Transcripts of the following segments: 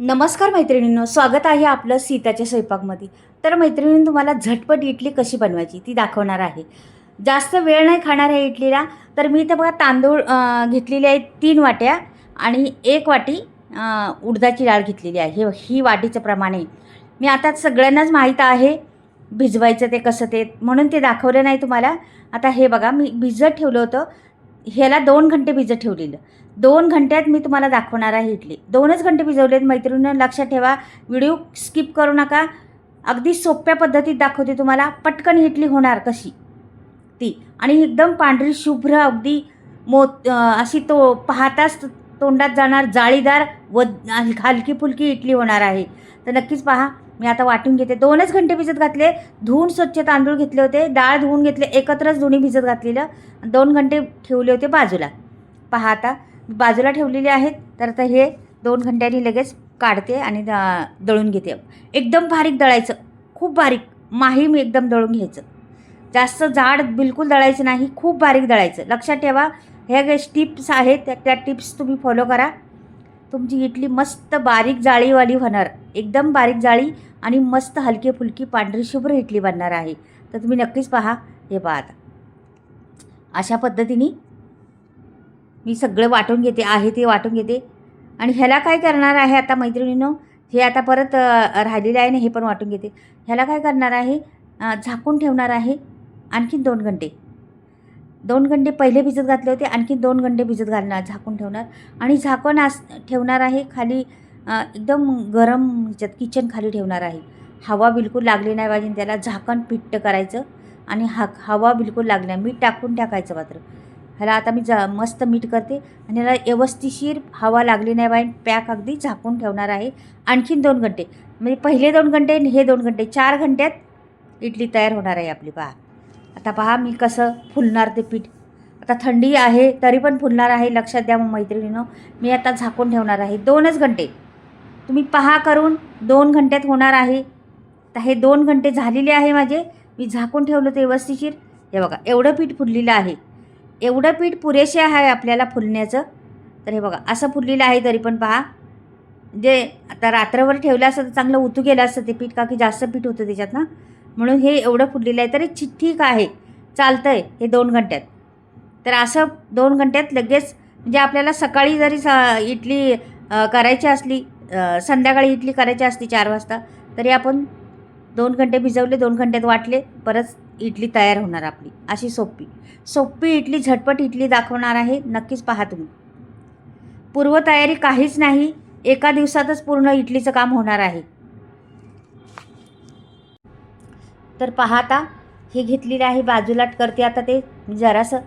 नमस्कार मैत्रिणींनो स्वागत आहे आपलं सीताच्या स्वयंपाकमध्ये. तर मैत्रिणींनी तुम्हाला झटपट इडली कशी बनवायची ती दाखवणार आहे. जास्त वेळ नाही खाणार आहे इडलीला तर मी इथं बघा तांदूळ घेतलेले आहेत तीन वाट्या आणि एक वाटी उडदाची डाळ घेतलेली आहे. ही वाटीचं प्रमाण आहे. मी आता सगळ्यांनाच माहीत आहे भिजवायचं ते कसं ते म्हणून ते दाखवलं नाही तुम्हाला. आता हे बघा मी भिजत ठेवलं होतं. ह्याला दोन घंटे भिजत ठेवलेलं. दोन घंट्यात मी तुम्हाला दाखवणार आहे इडली. दोनच घंटे भिजवलेत. मैत्रिणीनं लक्षात ठेवा. व्हिडिओ स्किप करू नका. अगदी सोप्या पद्धतीत दाखवते तुम्हाला. पटकन इडली होणार कशी? ती. आणि एकदम पांढरी शुभ्र अगदी मो अशी तो पाहताच तोंडात जाणार जाळीदार व हलकी फुलकी इडली होणार आहे. तर नक्कीच पहा. मी आता वाटून घेते. दोनच घंटे भिजत घातले. धुवून स्वच्छ तांदूळ घेतले होते. डाळ धुवून घेतले. एकत्रच दोन्ही भिजत घातलेलं. दोन घंटे ठेवले होते बाजूला. पहा आता. बाजूला ठेवलेले आहेत. तर आता हे दोन घंट्यांनी लगेच काढते आणि दळून घेते. एकदम बारीक दळायचं. खूप बारीक. माहीम एकदम दळून घ्यायचं. जास्त जाड बिलकुल दळायचं नाही. खूप बारीक दळायचं. लक्षात ठेवा. ह्या काही टिप्स आहेत त्या त्या टिप्स तुम्ही फॉलो करा. तुमची इडली मस्त बारीक जाळीवाली होणार. एकदम बारीक जाळी आणि मस्त हलकी फुलकी पांढरी शुभ्र इडली बनणार आहे. तर तुम्ही नक्कीच पहा हे पहा अशा पद्धतीने मी सगळं वाटून घेते आहे ते वाटून घेते. आणि ह्याला काय करणार आहे आता मैत्रिणीनं? हे आता परत राहिलेलं आहे ना हे पण वाटून घेते. ह्याला काय करणार आहे? झाकून ठेवणार आहे आणखीन दोन घंटे. दोन गंडे पहिले भिजत घातले होते आणखी दोन गंडे भिजत घालणार झाकून ठेवणार. आणि झाकण आस ठेवणार आहे खाली एकदम गरम ह्याच्यात किचन खाली ठेवणार आहे. हवा बिलकुल लागली नाही पाहिजे त्याला झाकण पिट्ट करायचं आणि हा हवा बिलकुल लागली नाही. मीठ टाकून टाकायचं मात्र. ह्याला आता मी जा मस्त मीठ करते आणि ह्याला व्यवस्थिशीर हवा लागली नाही पाहिजे पॅक अगदी झाकून ठेवणार आहे. आणखीन दोन घंटे. म्हणजे पहिले दोन घंटे हे दोन घंटे. चार घंट्यात इडली तयार होणार आहे आपली पहा. आता पहा मी कसं फुलणार ते पीठ. आता थंडी आहे तरी पण फुलणार आहे. लक्षात द्या मग मैत्रिणीनं मी आता झाकून ठेवणार आहे. दोनच घंटे. तुम्ही पहा करून दोन घंट्यात होणार आहे. तर हे दोन घंटे झालेले आहे माझे. मी झाकून ठेवलं ते व्यवस्थिशीर हे बघा एवढं पीठ फुललेलं आहे. एवढं पीठ पुरेसे आहे आपल्याला फुलण्याचं. तर हे बघा असं फुललेलं आहे तरी पण पहा. जे आता रात्रभर ठेवलं असतं तर चांगलं उतू गेलं असतं ते पीठ का की जास्त पीठ होतं त्याच्यात ना? म्हणून हे एवढं फुललेलं आहे तरी ठीक आहे. चालतं आहे हे दोन घंट्यात. तर असं दोन घंट्यात लगेच म्हणजे आपल्याला सकाळी जरी स इडली करायची असली संध्याकाळी इडली करायची असली चार वाजता तरी आपण दोन घंटे भिजवले दोन घंट्यात वाटले परत इडली तयार होणार आपली. अशी सोपी सोपी इडली झटपट इडली दाखवणार आहे नक्कीच पहा तुम्ही. पूर्वतयारी काहीच नाही एका दिवसातच पूर्ण इडलीचं काम होणार आहे. तर पहा आता हे घेतलेलं आहे बाजूला करते आता ते जरासं.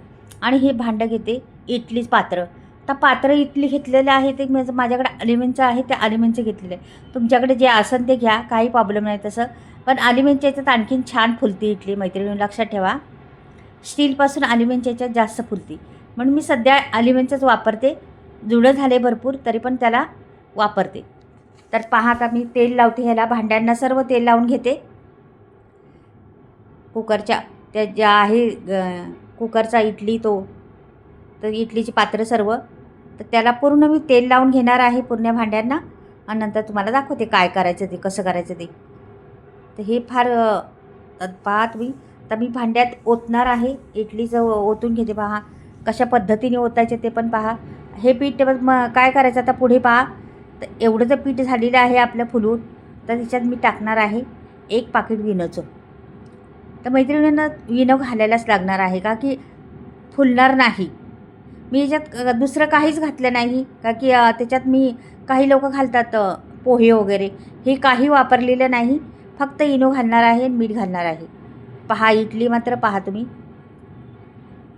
आणि हे भांडं घेते इडलीच पात्र. आता पात्र इडली घेतलेलं आहे ते माझं माझ्याकडे अलिमेंटचं आहे ते अलिमेंटचं घेतलेलं आहे. तुमच्याकडे जे असेल ते घ्या काही प्रॉब्लेम नाही तसं. पण अलिमेंटच्या याच्यात आणखीन छान फुलते इडली मैत्रिणी लक्षात ठेवा. स्टीलपासून अलिमेंटच्या याच्यात जास्त फुलती. म्हणून मी सध्या अलिमेंटचंच वापरते. जुळं झाले भरपूर तरी पण त्याला वापरते. तर पहा आता मी तेल लावते ह्याला भांड्यांना सर्व तेल लावून घेते. कुकरच्या त्या ज्या आहे ग- कुकरचा इडली तो तर इडलीची पात्र सर्व तर त्याला पूर्ण मी तेल लावून घेणार आहे पूर्ण भांड्यांना आणि नंतर तुम्हाला दाखवते काय करायचं ते कसं करायचं ते. तर हे फार पहा तुम्ही तर मी भांड्यात ओतणार आहे. इडलीचं ओतून घेते पहा कशा पद्धतीने ओतायचे ते पण पहा. हे पीठ मग काय करायचं आता पुढे पहा. तर एवढं जर पीठ झालेलं आहे आपलं फुलून तर त्याच्यात मी टाकणार आहे एक पाकिट विनोचं. तर मैत्रिणींना विनो घालायलाच लागणार आहे का की फुलणार नाही? मी याच्यात दुसरं काहीच घातलं नाही. का की त्याच्यात मी काही लोक घालतात पोहे वगैरे. हे काही वापरलेलं नाही. फक्त इनो घालणार आहे आणि मीठ घालणार आहे. पहा इडली मात्र पहा तुम्ही.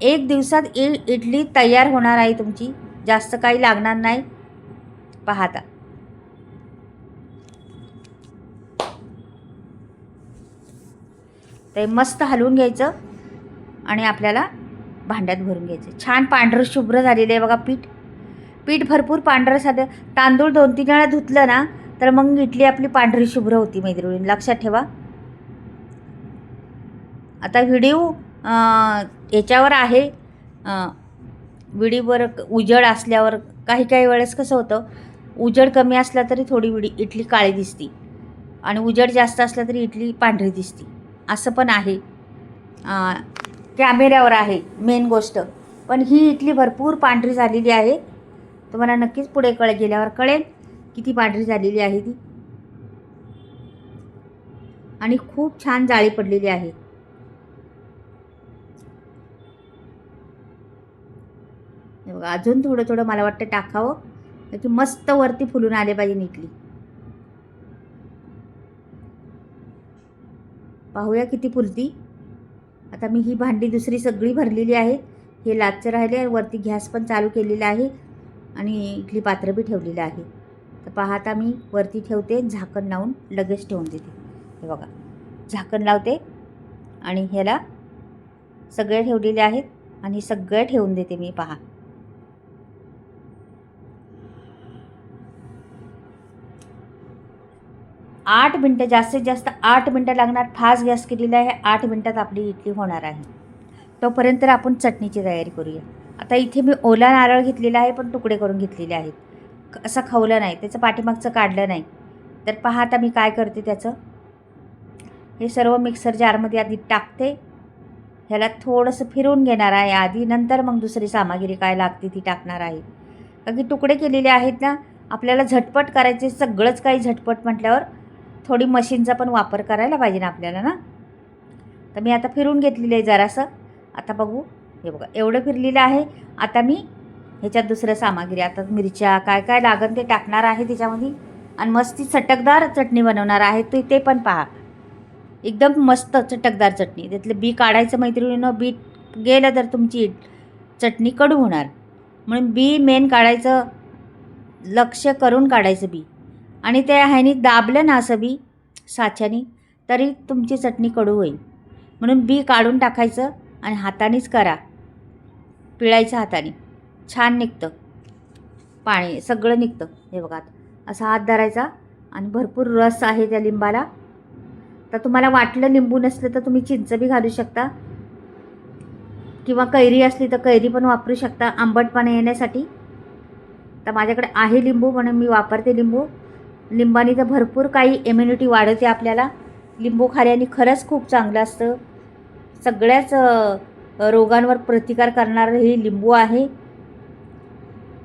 एक दिवसात इ इडली तयार होणार आहे तुमची. जास्त काही लागणार नाही. पाहता ते मस्त हलवून घ्यायचं आणि आपल्याला भांड्यात भरून घ्यायचं. छान पांढरं शुभ्र झालेलं आहे बघा पीठ. पीठ भरपूर पांढरं साधं. तांदूळ दोन तीन वेळा धुतलं ना तर मग इडली आपली पांढरी शुभ्र होती मैत्रिणी लक्षात ठेवा. आता व्हिडिओ याच्यावर आहे. विडीवर उजड असल्यावर काही काही वेळेस कसं होतं उजड कमी असला तरी थोडी विडी इडली काळी दिसती आणि उजड जास्त असला तरी इडली पांढरी दिसती. असं पण आहे. कॅमेऱ्यावर आहे मेन गोष्ट. पण ही इथली भरपूर पांढरी झालेली आहे. तुम्हाला नक्कीच पुढे कळ गेल्यावर कळेल किती पांढरी झालेली आहे ती. आणि खूप छान जाळी पडलेली आहे. बघा अजून थोडं थोडं मला वाटतं टाकावं. की मस्त वरती फुलून आले पाहिजे इडली पाहूया किती पुरती. आता मी ही भांडी दुसरी सगळी भरलेली आहेत. हे लाचचं राहिले वरती गॅस पण चालू केलेला आहे. आणि इडली पात्र बी ठेवलेलं आहे. तर पाहता मी वरती ठेवते. झाकण लावून लगेच ठेवून देते. हे बघा. झाकण लावते. आणि ह्याला सगळे ठेवलेले आहेत. आणि सगळे ठेवून देते मी. पहा. आठ मिनटं जास्तीत जास्त आठ मिनटं लागणार. फास्ट गॅस केलेला आहे. आठ मिनटात आपली इडली होणार आहे. तोपर्यंत आपण चटणीची तयारी करूया. आता इथे मी ओला नारळ घेतलेला आहे पण तुकडे करून घेतलेले आहेत. असं खवलं नाही. त्याचं पाठीमागचं काढलं नाही. तर पहा आता मी काय करते त्याचं. हे सर्व मिक्सर जारमध्ये आधी टाकते. ह्याला थोडंसं फिरवून घेणार आहे आधी. नंतर मग दुसरी सामग्री काय लागते ती टाकणार आहे. कारण की तुकडे केलेले आहेत ना आपल्याला झटपट करायचे सगळंच काही झटपट म्हटल्यावर थोडी मशीनचा पण वापर करायला पाहिजे ना आपल्याला ना? तर मी आता फिरून घेतलेलं आहे जरासं. आता बघू. हे बघा एवढं फिरलेलं आहे. आता मी ह्याच्यात दुसरं सामग्री आता मिरच्या काय काय लागन ते टाकणार आहे त्याच्यामध्ये. आणि मस्त ती चटकदार चटणी बनवणार आहे. तू ते पण पहा. एकदम मस्त चटकदार चटणी. त्यातलं बी काढायचं मैत्रिणीनं बी गेलं तर तुमची चटणी कडू होणार. म्हणून बी मेन काढायचं लक्ष करून काढायचं बी. आणि ते ह्यानी दाबलं ना असं बी साच्यानी तरी तुमची चटणी कडू होईल. म्हणून बी काढून टाकायचं आणि हातानेच करा. पिळायचं हाताने. छान निघतं. पाणी सगळं निघतं. हे बघा असा हात धरायचा आणि भरपूर रस आहे त्या लिंबाला. तर तुम्हाला वाटलं लिंबू नसलं तर तुम्ही चिंच बी घालू शकता. किंवा कैरी असली तर कैरी पण वापरू शकता आंबटपणा येण्यासाठी. तर माझ्याकडे आहे लिंबू म्हणून मी वापरते लिंबू. लिंबाने तर भरपूर काही इम्युनिटी वाढवते आपल्याला. लिंबू खाल्याने खरंच खूप चांगलं असतं. सगळ्याच रोगांवर प्रतिकार करणारं हे लिंबू आहे.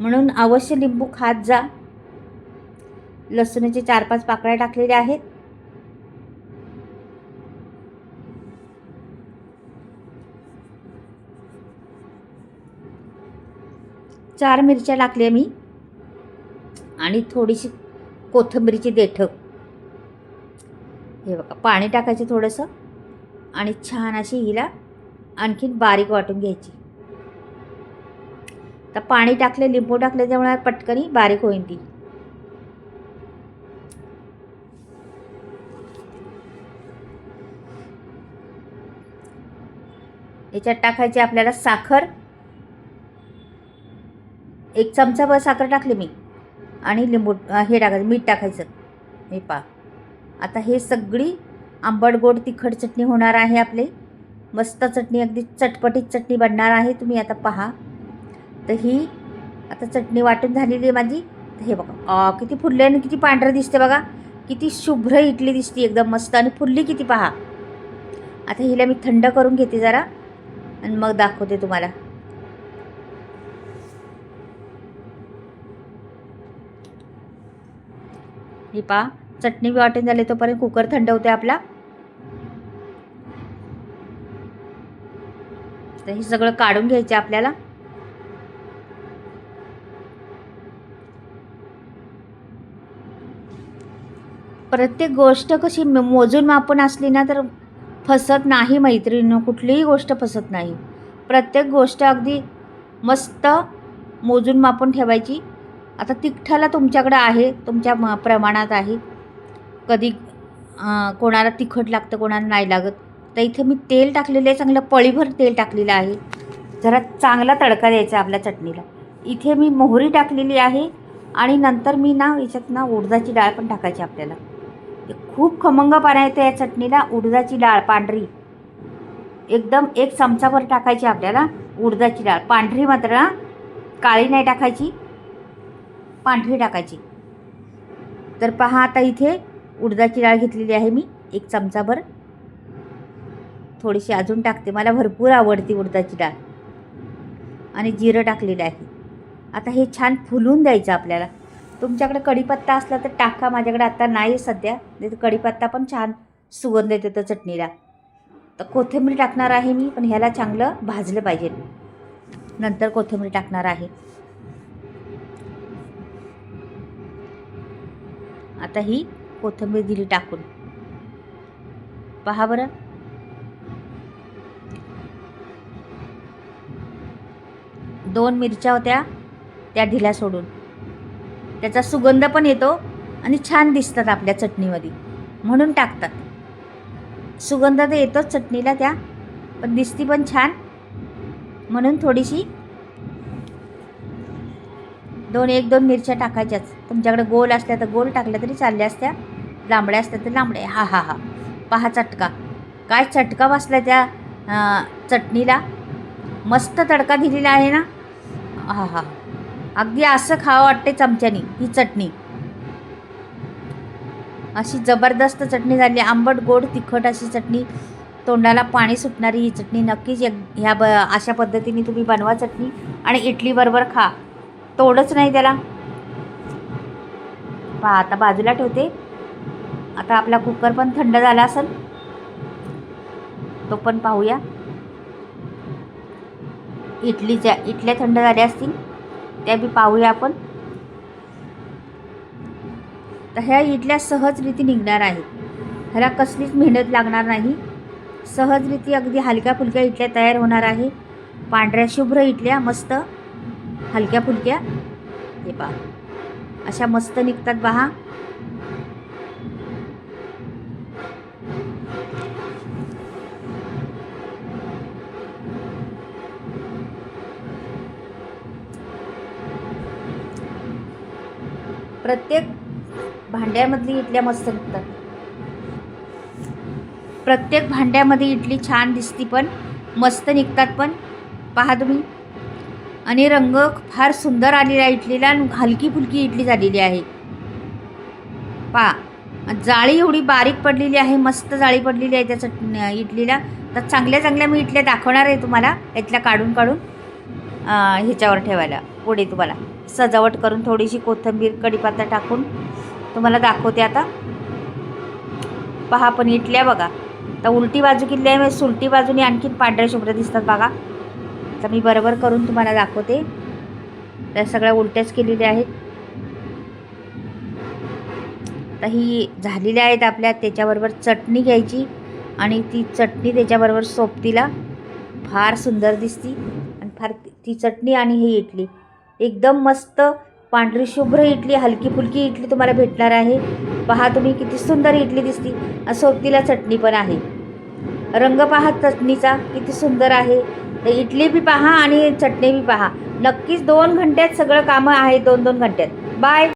म्हणून अवश्य लिंबू खात जा. लसूणाचे चार पाच पाकळ्या टाकलेल्या आहेत. चार मिरच्या टाकल्या मी. आणि थोडीशी कोथिंबीरची देठं. हे बघा पाणी टाकायचं थोडंसं आणि छान अशी हिला आणखीन बारीक वाटून घ्यायची. तर पाणी टाकले लिंबू टाकले त्यामुळे पटकनी बारीक होईल ती. याच्यात टाकायची आपल्याला साखर. एक चमचाभर साखर टाकली मी. आणि लिंबू हे टाकायचं मीठ टाकायचं. हे पा आता हे सगळी आंबट गोड तिखट चटणी होणार आहे आपली. मस्त चटणी अगदी चटपटीत चटणी बनणार आहे. तुम्ही आता पहा. तर ही आता चटणी वाटून झालेली आहे माझी. तर हे बघा. किती फुलले आणि किती पांढरं दिसते बघा. किती शुभ्र इटली दिसते एकदम मस्त. आणि फुलली किती पहा. आता हिला मी थंड करून घेते जरा. आणि मग दाखवते तुम्हाला. ही पहा चटणी वाटून झाली तोपर्यंत कुकर थंड होते आपला. तर हे सगळं काढून घ्यायचं आपल्याला. प्रत्येक गोष्ट कशी म- मोजून मापून असली ना तर फसत नाही मैत्रिणीनं कुठलीही गोष्ट फसत नाही. प्रत्येक गोष्ट अगदी मस्त मोजून मापून ठेवायची. आता तिखटाला तुमच्याकडं आहे तुमच्या म प्रमाणात आहे. कधी कोणाला तिखट लागतं कोणाला नाही लागत. तर इथे मी तेल टाकलेलं आहे चांगलं पळीभर तेल टाकलेलं आहे. जरा चांगला तडका द्यायचा आपल्या चटणीला. इथे मी मोहरी टाकलेली आहे आणि नंतर मी ना याच्यात ना उडदाची डाळ पण टाकायची आपल्याला. खूप खमंगपणा येतो या चटणीला उडदाची डाळ पांढरी. एकदम एक चमचाभर टाकायची आपल्याला उडदाची डाळ. पांढरी मात्र ना काळी नाही टाकायची. पांढरी टाकायची. तर पहा आता इथे उडदाची डाळ घेतलेली आहे मी एक चमचाभर. थोडीशी अजून टाकते मला भरपूर आवडते उडदाची डाळ. आणि जिरं टाकलेलं आहे. आता हे छान फुलून द्यायचं आपल्याला. तुमच्याकडे कढीपत्ता असला तर टाका माझ्याकडे आता नाही सध्या. नाही तर कढीपत्ता पण छान सुगंध येतो त्या चटणीला. तर कोथिंबीर टाकणार आहे मी पण ह्याला चांगलं भाजलं पाहिजे. नंतर कोथिंबीर टाकणार आहे. आता ही कोथिंबीर दिली टाकून. पहा बरं. दोन मिरच्या होत्या त्या ढिल्या सोडून. त्याचा सुगंध पण येतो आणि छान दिसतात आपल्या चटणीमध्ये. म्हणून टाकतात. सुगंध तर येतोच चटणीला त्या पण दिसती पण छान. म्हणून थोडीशी दोन एक दोन मिरच्या टाकायच्याच. तुमच्याकडे गोल असल्या तर गोल टाकल्या तरी चालल्या असत्या. लांबड्या असल्या तर लांबड्या. हा हा हा. पहा चटका. काय चटका बसला त्या चटणीला? मस्त तडका दिलेला आहे ना? हा हा. अगदी असं खावं वाटते चमच्यानी ही चटणी. अशी जबरदस्त चटणी झाली. आंबट गोड तिखट अशी चटणी. तोंडाला पाणी सुटणारी ही चटणी. नक्कीच एक ह्या ब अशा पद्धतीने तुम्ही बनवा चटणी. आणि इडलीबरोबर खा. तोडच नाही त्याला. पहा आता बाजूला ठेवते. आता आपला कुकर पण थंड झाला असेल तो पण पाहूया. इटलीच्या इडल्या थंड झाल्या असतील त्या बी पाहूया आपण. तर ह्या इडल्या सहजरीती निघणार आहेत. ह्याला कसलीच मेहनत लागणार नाही. सहजरीती अगदी हलक्या फुलक्या इडल्या तयार होणार आहे. पांढऱ्या शुभ्र इडल्या मस्त. हलक्या फुलक्या. हे पहा. अशा मस्त निघतात पहा प्रत्येक भांड्यामधली इडल्या मस्त निघतात. प्रत्येक भांड्यामध्ये इडली छान दिसती पण. मस्त निघतात पण. पहा तुम्ही. आणि रंग फार सुंदर आलेला आहे इडलीला आणि हलकी फुलकी इडली झालेली आहे. पहा जाळी एवढी बारीक पडलेली आहे मस्त जाळी पडलेली आहे त्याचं इडलीला. तर चांगल्या चांगल्या मी इडल्या दाखवणार आहे तुम्हाला यातल्या काढून काढून ह्याच्यावर ठेवायला पुढे तुम्हाला. सजावट करून थोडीशी कोथिंबीर कढीपत्ता टाकून तुम्हाला दाखवते आता. पहा पण इटल्या बघा. तर उलटी बाजू किल्ली आहे सुलटी बाजूने आणखीन पांढऱ्या शुभ्र दिसतात बघा. तर मी बरोबर करून तुम्हाला दाखवते. त्या सगळ्या उलट्याच केलेल्या आहेत. तर ही झालेल्या आहेत आपल्या त्याच्याबरोबर चटणी घ्यायची आणि ती चटणी त्याच्याबरोबर सोबतीला फार सुंदर दिसती आणि फार ती चटणी आणि ही इडली. एकदम मस्त पांढरी शुभ्र इडली हलकी फुलकी इडली तुम्हाला भेटणार आहे. पहा तुम्ही किती सुंदर इडली दिसती. आणि सोबतीला चटणी पण आहे. रंग पहा चटणीचा किती सुंदर आहे. तर इडली बी पहा आणि चटणी बी पहा. नक्कीच दोन घंट्यात सगळं कामं आहे दोन दोन घंट्यात. बाय